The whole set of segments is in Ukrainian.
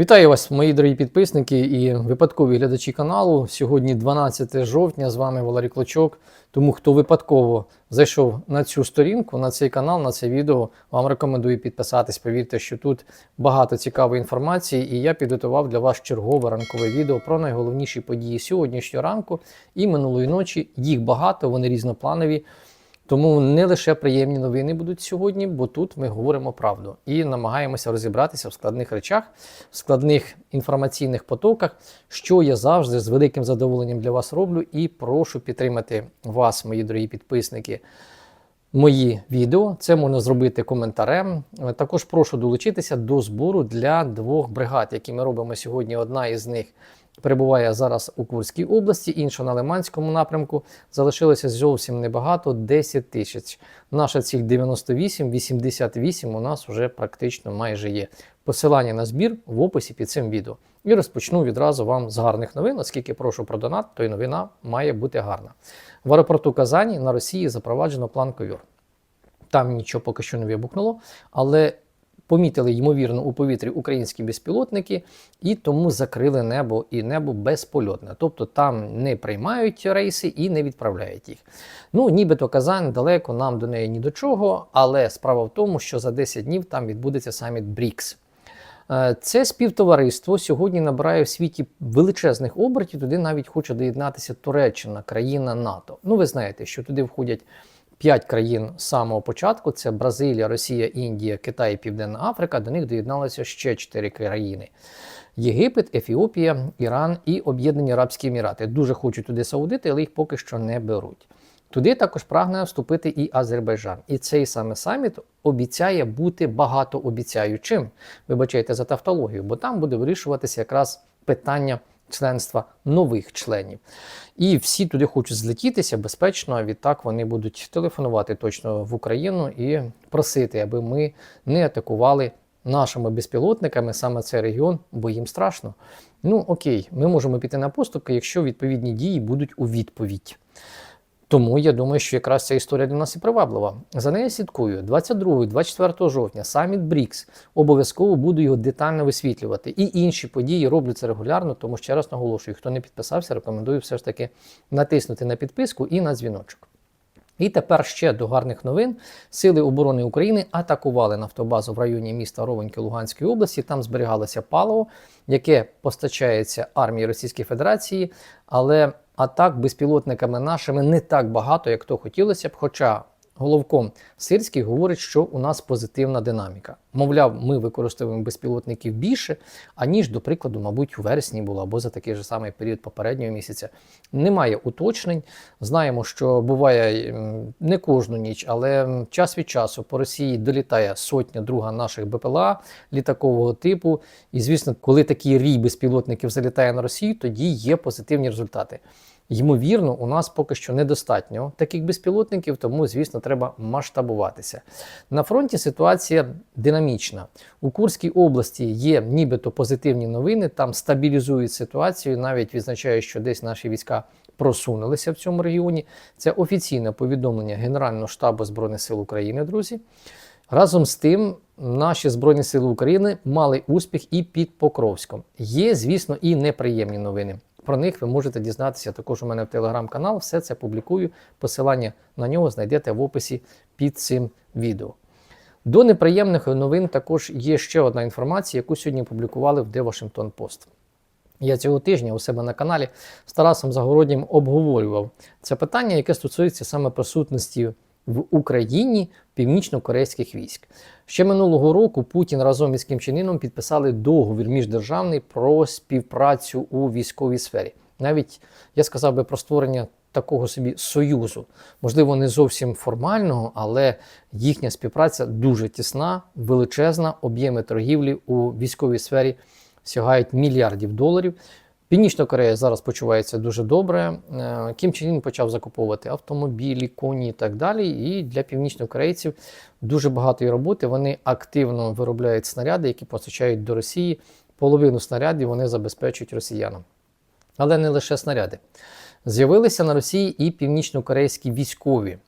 Вітаю вас, мої дорогі підписники і випадкові глядачі каналу. Сьогодні 12 жовтня. З вами Валерій Клочок. Тому хто випадково зайшов на цю сторінку, на цей канал, на це відео, вам рекомендую підписатись. Повірте, що тут багато цікавої інформації, і я підготував для вас чергове ранкове відео про найголовніші події сьогоднішнього ранку і минулої ночі. Їх багато, вони різнопланові. Тому не лише приємні новини будуть сьогодні, бо тут ми говоримо правду і намагаємося розібратися в складних речах, в складних інформаційних потоках, що я завжди з великим задоволенням для вас роблю. І прошу підтримати вас, мої дорогі підписники. Мої відео це можна зробити коментарем. Також прошу долучитися до збору для двох бригад, які ми робимо сьогодні. Одна із них перебуває зараз у Курській області, інша на Лиманському напрямку. Залишилося зовсім небагато 10 тисяч. Наша ціль 98, 88 у нас вже практично майже є. Посилання на збір в описі під цим відео. І розпочну відразу вам з гарних новин, оскільки прошу про донат, то й новина має бути гарна. В аеропорту Казані на Росії запроваджено план ковір. Там нічого поки що не вибухнуло, але помітили, ймовірно, у повітрі українські безпілотники і тому закрили небо і небо безпольотне. Тобто там не приймають рейси і не відправляють їх. Ну, нібито Казань далеко, нам до неї ні до чого, але справа в тому, що за 10 днів там відбудеться саміт БРІКС. Е, Це співтовариство сьогодні набирає в світі величезних обертів. Туди навіть хоче доєднатися Туреччина, країна НАТО. Ну, ви знаєте, що туди входять п'ять країн з самого початку: це Бразилія, Росія, Індія, Китай і Південна Африка. До них доєдналися ще чотири країни: Єгипет, Ефіопія, Іран і Об'єднані Арабські Емірати. Дуже хочуть туди саудити, але їх поки що не беруть. Туди також прагне вступити і Азербайджан. І цей саме саміт обіцяє бути багатообіцяючим. Вибачайте за тавтологію, бо там буде вирішуватися якраз питання членства нових членів. І всі туди хочуть злетітися безпечно. Відтак вони будуть телефонувати точно в Україну і просити, аби ми не атакували нашими безпілотниками саме цей регіон, бо їм страшно. Ну окей, ми можемо піти на поступки, якщо відповідні дії будуть у відповідь. Тому я думаю, що якраз ця історія для нас і приваблива. За нею слідкую 22-24 жовтня, саміт БРІКС. Обов'язково буду його детально висвітлювати. І інші події роблю це регулярно, тому ще раз наголошую, хто не підписався, рекомендую все ж таки натиснути на підписку і на дзвіночок. І тепер ще до гарних новин. Сили оборони України атакували нафтобазу в районі міста Ровеньки Луганської області. Там зберігалося паливо, яке постачається армії Російської Федерації, але атак безпілотниками нашими не так багато, як то хотілося б. Хоча головком Сирський говорить, що у нас позитивна динаміка. Мовляв, ми використовуємо безпілотників більше, аніж, до прикладу, мабуть, у вересні було або за такий же самий період попереднього місяця. Немає уточнень. Знаємо, що буває не кожну ніч, але час від часу по Росії долітає сотня друга наших БПЛА літакового типу. І, звісно, коли такий рій безпілотників залітає на Росію, тоді є позитивні результати. Ймовірно, у нас поки що недостатньо таких безпілотників, тому, звісно, треба масштабуватися. На фронті ситуація динамічна. У Курській області є нібито позитивні новини, там стабілізують ситуацію, навіть відзначають, що десь наші війська просунулися в цьому регіоні. Це офіційне повідомлення Генерального штабу Збройних сил України, друзі. Разом з тим, наші Збройні Сили України мали успіх і під Покровськом. Є, звісно, і неприємні новини. Про них ви можете дізнатися також у мене в телеграм-канал. Все це публікую. Посилання на нього знайдете в описі під цим відео. До неприємних новин також є ще одна інформація, яку сьогодні публікували в The Washington Post. Я цього тижня у себе на каналі з Тарасом Загороднім обговорював це питання, яке стосується саме присутності в Україні північно-корейських військ. Ще минулого року Путін разом із Кім Чен Іном підписали договір міждержавний про співпрацю у військовій сфері. Навіть я сказав би про створення такого собі союзу, можливо, не зовсім формального, але їхня співпраця дуже тісна, величезна. Об'єми торгівлі у військовій сфері сягають мільярдів доларів. Північна Корея зараз почувається дуже добре. Е, Кім Чен Ін почав закуповувати автомобілі, коні і так далі. І для північнокорейців дуже багато роботи. Вони активно виробляють снаряди, які постачають до Росії. Половину снарядів вони забезпечують росіянам. Але не лише снаряди. З'явилися на Росії і північнокорейські військові.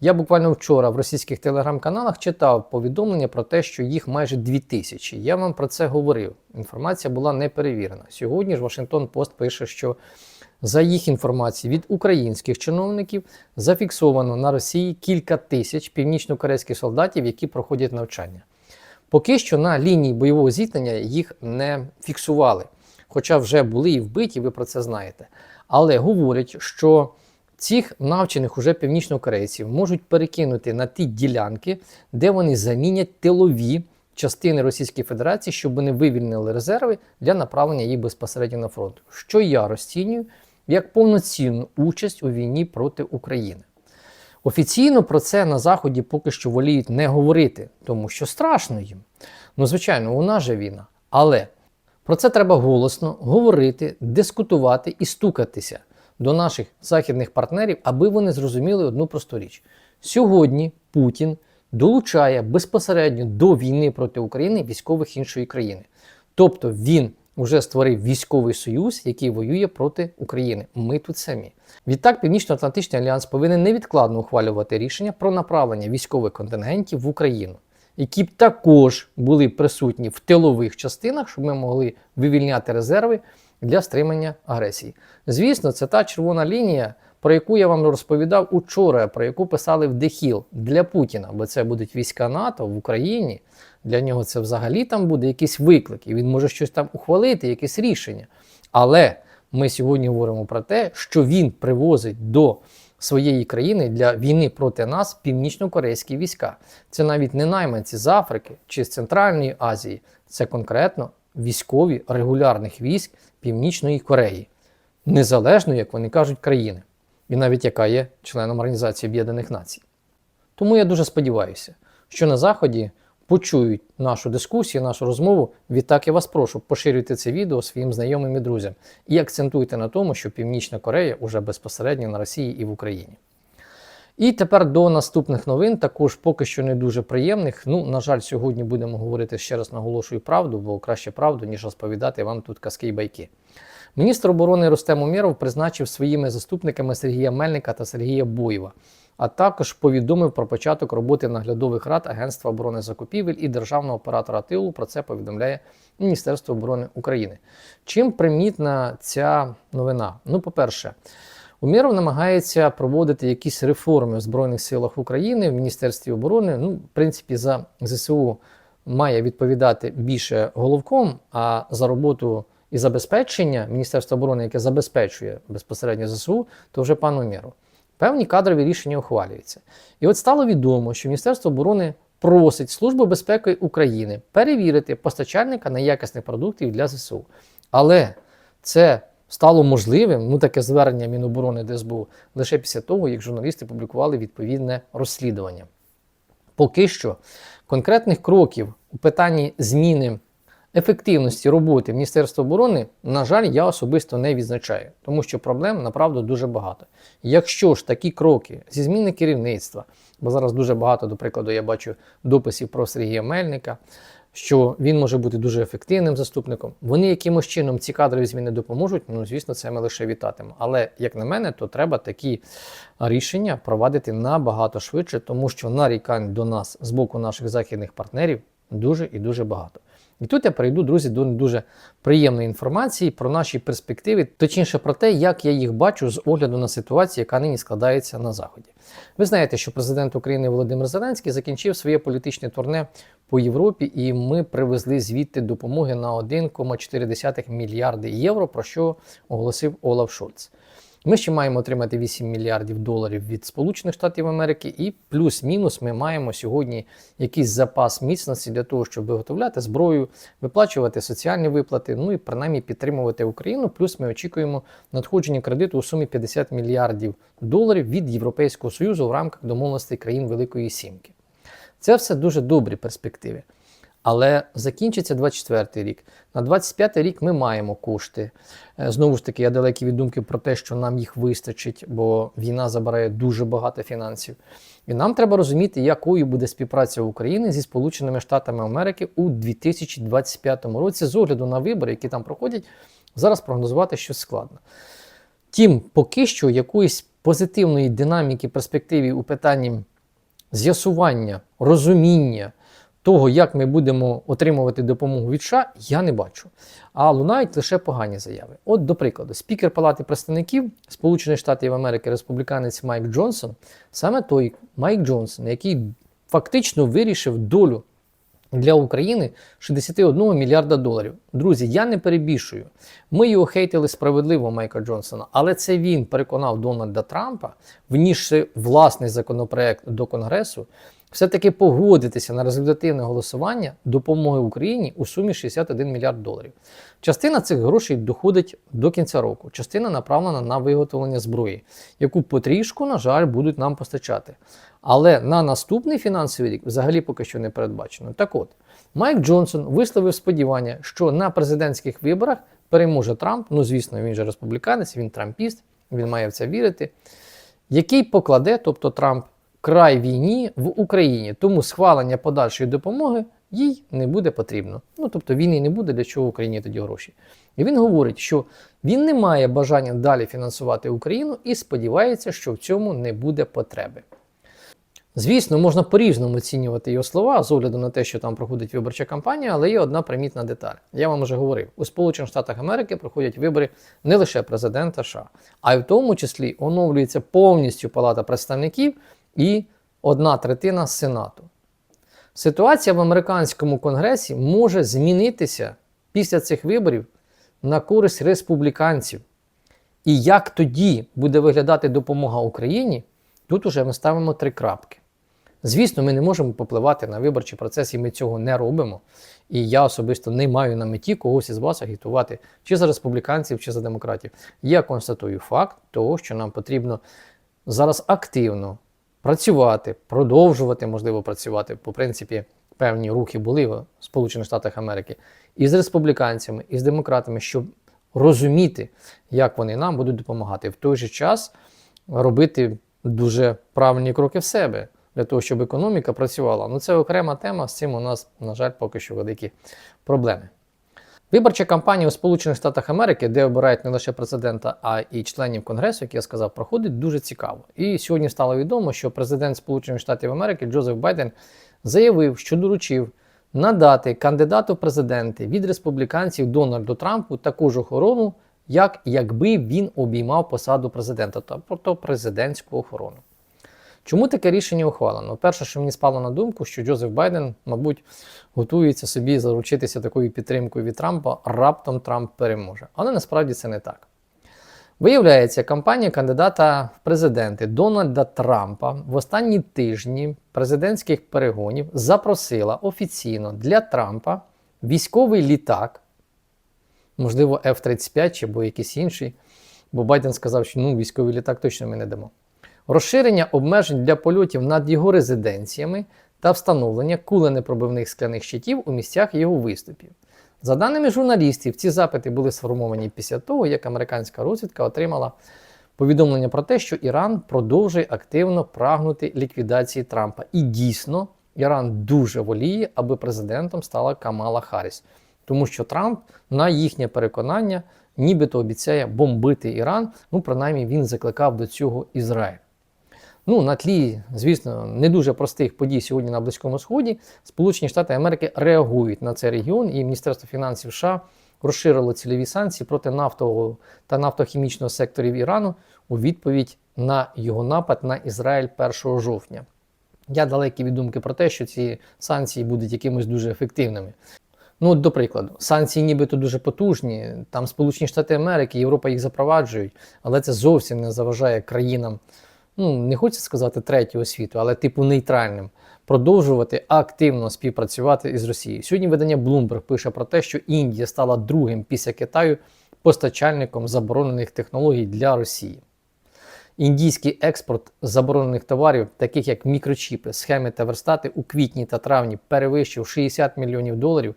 Я буквально вчора в російських телеграм-каналах читав повідомлення про те, що їх майже 2000. Я вам про це говорив. Інформація була не перевірена. Сьогодні ж Вашингтон Пост пише, що за їх інформацією від українських чиновників зафіксовано на Росії кілька тисяч північно-корейських солдатів, які проходять навчання. Поки що на лінії бойового зіткнення їх не фіксували, хоча вже були і вбиті, ви про це знаєте. Але говорять, що цих навчених уже північнокорейців можуть перекинути на ті ділянки, де вони замінять тилові частини Російської Федерації, щоб вони вивільнили резерви для направлення їх безпосередньо на фронт, що я розцінюю як повноцінну участь у війні проти України. Офіційно про це на Заході поки що воліють не говорити, тому що страшно їм. Ну, звичайно, у нас же війна. Але про це треба голосно говорити, дискутувати і стукатися до наших західних партнерів, аби вони зрозуміли одну просту річ. Сьогодні Путін долучає безпосередньо до війни проти України військових іншої країни. Тобто він вже створив військовий союз, який воює проти України. Ми тут самі. Відтак, Північно-Атлантичний альянс повинен невідкладно ухвалювати рішення про направлення військових контингентів в Україну, які б також були присутні в тилових частинах, щоб ми могли вивільняти резерви для стримання агресії. Звісно, це та червона лінія, про яку я вам розповідав учора, про яку писали в Дехіл для Путіна, бо це будуть війська НАТО в Україні. Для нього це взагалі там буде якийсь виклик, і він може щось там ухвалити, якесь рішення. Але ми сьогодні говоримо про те, що він привозить до своєї країни для війни проти нас північно-корейські війська. Це навіть не найманці з Африки чи з Центральної Азії, це конкретно військові регулярних військ Північної Кореї, незалежно, як вони кажуть, країни, і навіть яка є членом Організації Об'єднаних Націй. Тому я дуже сподіваюся, що на Заході почують нашу дискусію, нашу розмову. Відтак я вас прошу поширюйте це відео своїм знайомим і друзям і акцентуйте на тому, що Північна Корея уже безпосередньо на Росії і в Україні. І тепер до наступних новин, також поки що не дуже приємних. Ну, на жаль, сьогодні будемо говорити ще раз наголошую правду, бо краще правду, ніж розповідати вам тут казки й байки. Міністр оборони Рустем Умєров призначив своїми заступниками Сергія Мельника та Сергія Боєва, а також повідомив про початок роботи наглядових рад Агентства оборони закупівель і державного оператора тилу. Про це повідомляє Міністерство оборони України. Чим примітна ця новина? Ну, по-перше, Умєров намагається проводити якісь реформи в Збройних силах України в Міністерстві оборони. Ну, в принципі, за ЗСУ має відповідати більше головком, а за роботу і забезпечення Міністерства оборони, яке забезпечує безпосередньо ЗСУ, то вже пан Умєров. Певні кадрові рішення ухвалюються. І от стало відомо, що Міністерство оборони просить Службу безпеки України перевірити постачальника неякісних продуктів для ЗСУ. Але це стало можливим, ну таке звернення Міноборони ДСБУ, лише після того, як журналісти публікували відповідне розслідування. Поки що конкретних кроків у питанні зміни ефективності роботи Міністерства оборони, на жаль, я особисто не відзначаю, тому що проблем направду дуже багато. Якщо ж такі кроки зі зміни керівництва, бо зараз дуже багато, до прикладу, я бачу дописів про Сергія Мельника, що він може бути дуже ефективним заступником. Вони якимось чином ці кадрові зміни допоможуть. Ну, звісно, це ми лише вітатимо. Але як на мене, то треба такі рішення провадити набагато швидше, тому що нарікань до нас з боку наших західних партнерів дуже і дуже багато. І тут я перейду, друзі, до дуже приємної інформації про наші перспективи, точніше про те, як я їх бачу з огляду на ситуацію, яка нині складається на Заході. Ви знаєте, що президент України Володимир Зеленський закінчив своє політичне турне по Європі, і ми привезли звідти допомоги на 1,4 мільярди євро, про що оголосив Олаф Шольц. Ми ще маємо отримати 8 мільярдів доларів від Сполучених Штатів Америки, і плюс-мінус ми маємо сьогодні якийсь запас міцності для того, щоб виготовляти зброю, виплачувати соціальні виплати, ну і принаймні підтримувати Україну. Плюс ми очікуємо надходження кредиту у сумі 50 мільярдів доларів від Європейського Союзу в рамках домовленостей країн Великої Сімки. Це все дуже добрі перспективи. Але закінчиться 24 рік. На 25 рік ми маємо кошти. Е, Знову ж таки, я далекий від думки про те, що нам їх вистачить, бо війна забирає дуже багато фінансів. І нам треба розуміти, якою буде співпраця України зі Сполученими Штатами Америки у 2025 році, з огляду на вибори, які там проходять, зараз прогнозувати щось складно. Тім, поки що якоїсь позитивної динаміки перспективі у питанні з'ясування, розуміння того, як ми будемо отримувати допомогу від США, я не бачу. А лунають лише погані заяви. От, до прикладу, спікер Палати представників Сполучених Штатів Америки, республіканець Майк Джонсон, саме той Майк Джонсон, який фактично вирішив долю для України 61 мільярда доларів. Друзі, я не перебільшую. Ми його хейтили справедливо, Майка Джонсона, але це він переконав Дональда Трампа, внісши власний законопроект до Конгресу, все-таки погодитися на результативне голосування допомоги Україні у сумі 61 мільярд доларів. Частина цих грошей доходить до кінця року, частина направлена на виготовлення зброї, яку потрішку, на жаль, будуть нам постачати. Але на наступний фінансовий рік взагалі поки що не передбачено. Так от, Майк Джонсон висловив сподівання, що на президентських виборах переможе Трамп. Ну, звісно, він же республіканець, він трампіст, він має в це вірити, який покладе, тобто Трамп, край війні в Україні. Тому схвалення подальшої допомоги їй не буде потрібно. Ну тобто війни не буде, для чого в Україні тоді гроші. І він говорить, що він не має бажання далі фінансувати Україну і сподівається, що в цьому не буде потреби. Звісно, можна по-різному оцінювати його слова з огляду на те, що там проходить виборча кампанія, але є одна примітна деталь. Я вам вже говорив: у Сполучених Штатах Америки проходять вибори не лише президента США, а й в тому числі оновлюється повністю Палата представників і одна третина Сенату. Ситуація в американському конгресі може змінитися після цих виборів на користь республіканців. І як тоді буде виглядати допомога Україні, тут уже ми ставимо три крапки. Звісно, ми не можемо попливати на виборчий процес, і ми цього не робимо. І я особисто не маю на меті когось із вас агітувати чи за республіканців, чи за демократів. Я констатую факт того, що нам потрібно зараз активно працювати, продовжувати, можливо, працювати. По принципі, певні рухи були в Сполучених Штатах Америки і з республіканцями, і з демократами, щоб розуміти, як вони нам будуть допомагати. В той же час робити дуже правильні кроки в себе для того, щоб економіка працювала. Ну це окрема тема. З цим у нас, на жаль, поки що великі проблеми. Виборча кампанія у Сполучених Штатах Америки, де обирають не лише президента, а й членів Конгресу, як я сказав, проходить дуже цікаво. І сьогодні стало відомо, що президент Сполучених Штатів Америки Джозеф Байден заявив, що доручив надати кандидату в президенти від республіканців Дональду Трампу таку ж охорону, як якби він обіймав посаду президента, тобто президентську охорону. Чому таке рішення ухвалено? Перше, що мені спало на думку, що Джозеф Байден, мабуть, готується собі заручитися такою підтримкою від Трампа, раптом Трамп переможе. Але насправді це не так. Виявляється, кампанія кандидата в президенти Дональда Трампа в останні тижні президентських перегонів запросила офіційно для Трампа військовий літак, можливо, F-35 чи або якийсь інший, бо Байден сказав, що ну, військовий літак точно ми не дамо розширення обмежень для польотів над його резиденціями та встановлення куленепробивних скляних щитів у місцях його виступів. За даними журналістів, ці запити були сформовані після того, як американська розвідка отримала повідомлення про те, що Іран продовжує активно прагнути ліквідації Трампа. І дійсно, Іран дуже воліє, аби президентом стала Камала Харріс. Тому що Трамп, на їхнє переконання, нібито обіцяє бомбити Іран. Ну, принаймні, він закликав до цього Ізраїль. Ну, на тлі, звісно, не дуже простих подій сьогодні на Близькому Сході, Сполучені Штати Америки реагують на цей регіон, і Міністерство фінансів США розширило цільові санкції проти нафтового та нафтохімічного секторів Ірану у відповідь на його напад на Ізраїль 1 жовтня. Я далекий від думки про те, що ці санкції будуть якимось дуже ефективними. Ну, от, до прикладу, санкції нібито дуже потужні. Там Сполучені Штати Америки, Європа їх запроваджують, але це зовсім не заважає країнам ну не хочу сказати третього світу, але типу нейтральним, продовжувати активно співпрацювати із Росією. Сьогодні видання Bloomberg пише про те, що Індія стала другим після Китаю постачальником заборонених технологій для Росії. Індійський експорт заборонених товарів, таких як мікрочіпи, схеми та верстати, у квітні та травні перевищив 60 мільйонів доларів,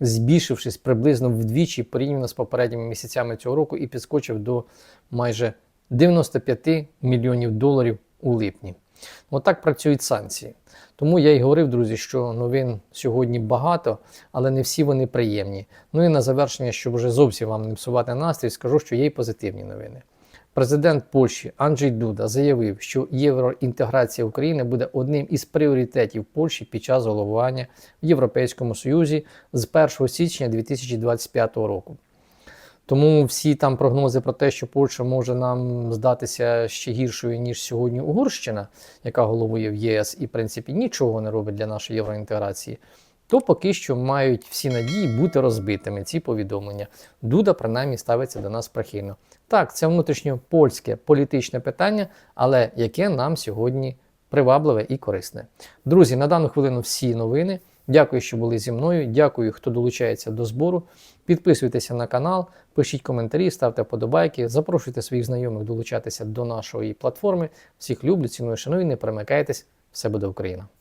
збільшившись приблизно вдвічі порівняно з попередніми місяцями цього року і підскочив до майже 95 мільйонів доларів у липні. Отак працюють санкції. Тому я й говорив, друзі, що новин сьогодні багато, але не всі вони приємні. Ну і на завершення, щоб вже зовсім вам не псувати настрій, скажу, що є й позитивні новини. Президент Польщі Анджей Дуда заявив, що євроінтеграція України буде одним із пріоритетів Польщі під час головування в Європейському Союзі з 1 січня 2025 року. Тому всі там прогнози про те, що Польща може нам здатися ще гіршою, ніж сьогодні Угорщина, яка головує в єС і, в принципі, нічого не робить для нашої євроінтеграції, то поки що мають всі надії бути розбитими ці повідомлення. Дуда принаймні ставиться до нас прихильно. Так, це внутрішньопольське політичне питання, але яке нам сьогодні привабливе і корисне. Друзі, на дану хвилину всі новини. Дякую, що були зі мною. Дякую, хто долучається до збору. Підписуйтеся на канал, пишіть коментарі, ставте подобайки, запрошуйте своїх знайомих долучатися до нашої платформи. Всіх люблю, ціную, шаную, не перемикайтесь. Все буде Україна!